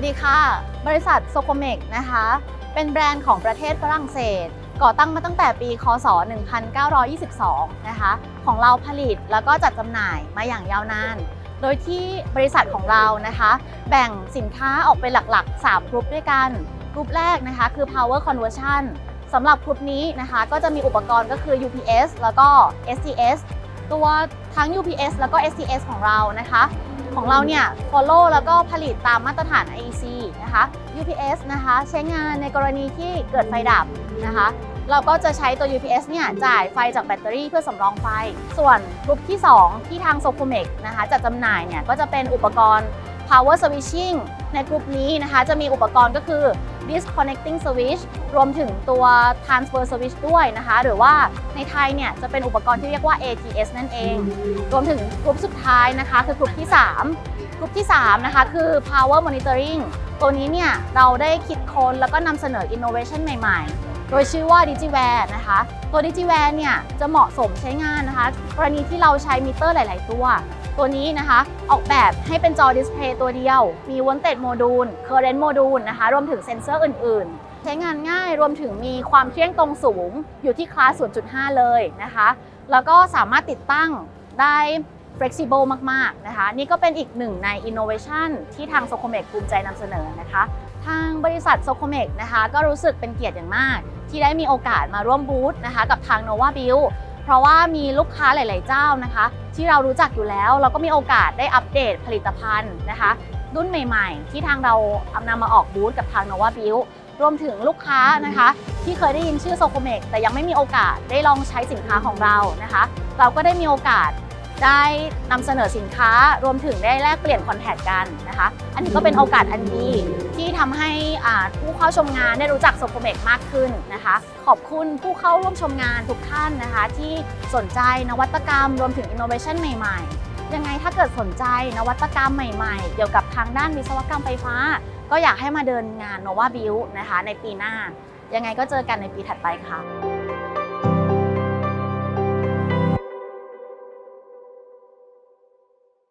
วัสดีค่ะ บริษัทโซโคเมกนะคะ เป็นแบรนด์ของประเทศฝรั่งเศส ก่อตั้งมาตั้งแต่ปี คศ 1922 นะคะ ของเราผลิตแล้วก็จัดจำหน่ายมาอย่างยาวนาน โดยที่บริษัทของเรานะคะ แบ่งสินค้าออกเป็นหลักๆ 3 กลุ่มด้วยกัน กลุ่มแรกนะคะคือ power conversion สำหรับกลุ่มนี้นะคะก็จะมีอุปกรณ์ก็คือ UPS แล้วก็ SCS ตัวทั้ง UPS แล้วก็ SCS ของเรานะคะ ของเราเนี่ย follow แล้วก็ผลิตตามมาตรฐาน IEC นะคะ UPS นะคะใช้งานในกรณีที่เกิดไฟดับนะคะ เราก็จะใช้ตัว UPS เนี่ยจ่ายไฟจากแบตเตอรี่เพื่อสำรองไฟ ส่วนกลุ่มที่ 2 ที่ทางโซฟูเมกนะคะจัดจำหน่ายเนี่ยก็จะเป็นอุปกรณ์ power switching ในกลุ่มนี้นะคะ จะมีอุปกรณ์ก็คือ disconnecting switch รวมถึงตัว transfer switch ด้วยนะคะ หรือว่าในไทยเนี่ยจะเป็นอุปกรณ์ที่เรียกว่า ATS นั่นเอง รวมถึงกลุ่มสุดท้ายนะคะ คือกลุ่มที่ 3 กลุ่มที่ 3 นะคะ คือ power monitoring ตัวนี้เนี่ยเราได้คิดค้นแล้วก็นำเสนอ innovation ใหม่ ๆโดยชื่อว่า DigiWare นะคะ ตัว DigiWare เนี่ยจะเหมาะสมใช้งานนะคะ กรณีที่เราใช้มิเตอร์หลาย ๆ ตัว ตัวนี้นะคะออกแบบให้เป็นจอดิสเพลย์ตัวเดียว มี Voltage Module Current Module นะคะ รวมถึงเซ็นเซอร์อื่น ๆ ใช้งานง่ายรวมถึงมีความเที่ยงตรงสูงอยู่ที่คลาส 0.5 เลยนะคะ แล้วก็สามารถติดตั้งได้ flexible มาก ๆ นะคะ นี่ก็เป็นอีกหนึ่งใน innovation ที่ทาง s o c o m e c ภูมิใจนำเสนอนะคะ ทางบริษัท s o c o m e c นะคะ ก็รู้สึกเป็นเกียรติอย่างมาก ที่ได้มีโอกาสมาร่วมบูธนะคะ กับทาง Nova Build ราะว่ามีลูกค้าหลาย ๆ เจ้านะคะ ที่เรารู้จักอยู่แล้ว เราก็มีโอกาสได้อัปเดตผลิตภัณฑ์นะคะ รุ่นใหม่ ๆ ที่ทางเราเอานำมาออกบูธกับทาง Nova Build รวมถึงลูกค้านะคะ ที่เคยได้ยินชื่อโซโคเมกแต่ยังไม่มีโอกาสได้ลองใช้สินค้าของเรานะคะ เราก็ได้มีโอกาส ได้นำเสนอสินค้ารวมถึงได้แลกเปลี่ยนคอนแทคกันนะคะ อันนี้ก็เป็นโอกาสอันดีที่ทำให้ผู้เข้าชมงานได้รู้จักโซโคเมกมากขึ้นนะคะ ขอบคุณผู้เข้าร่วมชมงานทุกท่านนะคะ ที่สนใจนวัตกรรม รวมถึงอินโนเวชันใหม่ๆ ยังไงถ้าเกิดสนใจนวัตกรรมใหม่ๆ เกี่ยวกับทางด้านวิศวกรรมไฟฟ้า ก็อยากให้มาเดินงาน Nova Build นะคะในปีหน้า ยังไงก็เจอกันในปีถัดไปค่ะ